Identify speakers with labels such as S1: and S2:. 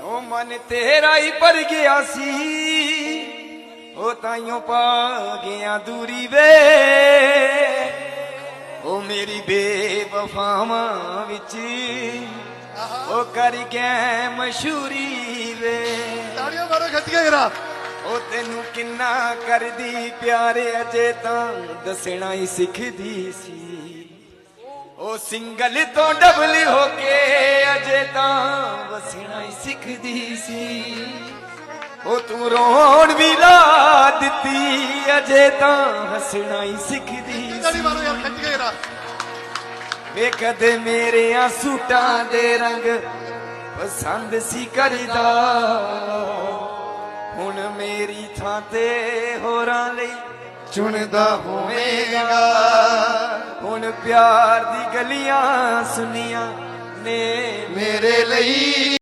S1: ਉਹ ਮਨ ਤੇਰਾ ਹੀ ਭਰ ਗਿਆ ਸੀ। ਉਹ ਤਾਈਓ ਪਾ ਗਿਆ ਦੂਰੀ ਵੇ। ਉਹ ਮੇਰੀ ਬੇਵਫਾਵਾਂ ਵਿੱਚ ਉਹ ਕਰ ਗਿਆ ਮਸ਼ਹੂਰੀ ਵੇ।
S2: ਤਾੜੀਆਂ ਮਾਰੋ ਖਿੱਚ ਕੇ ਜਰਾ
S1: ਉਹ ਤੈਨੂੰ ਕਿੰਨਾ ਕਰਦੀ ਪਿਆਰ ਅਜੇ ਤਾਂ ਦੱਸਣਾ ਹੀ ਸਿੱਖਦੀ ਸੀ। ਉਹ ਸਿੰਗਲ ਤੋਂ ਡਬਲ ਹੋ ਕੇ ਵਸਣਾ ਹੀ ਸਿੱਖਦੀ ਸੀ। ਉਹ ਤੂੰ ਰੋਣ ਵੀ ਲਾ ਦਿੱਤੀ ਅਜੇ ਤਾਂ ਹੱਸਣਾ ਹੀ ਸਿੱਖਦੀ ਸੀ।
S2: ਮਾਰੋ ਯਾਰ ਖਿੱਚ ਕੇ ਜਰਾ।
S1: ਵੇ ਕਦੇ ਮੇਰੇ ਆ ਸੂਟਾਂ ਦੇ ਰੰਗ ਪਸੰਦ ਸੀ ਕਰਦਾ। ਹੁਣ ਮੇਰੀ ਥਾਂ ਤੇ ਹੋਰਾਂ ਲਈ ਚੁਣਦਾ ਹੋਵੇਗਾ। ਹੁਣ ਪਿਆਰ ਦੀ ਗਲੀਆਂ ਸੁਨੀਆਂ ਨੇ
S2: ਮੇਰੇ ਲਈ।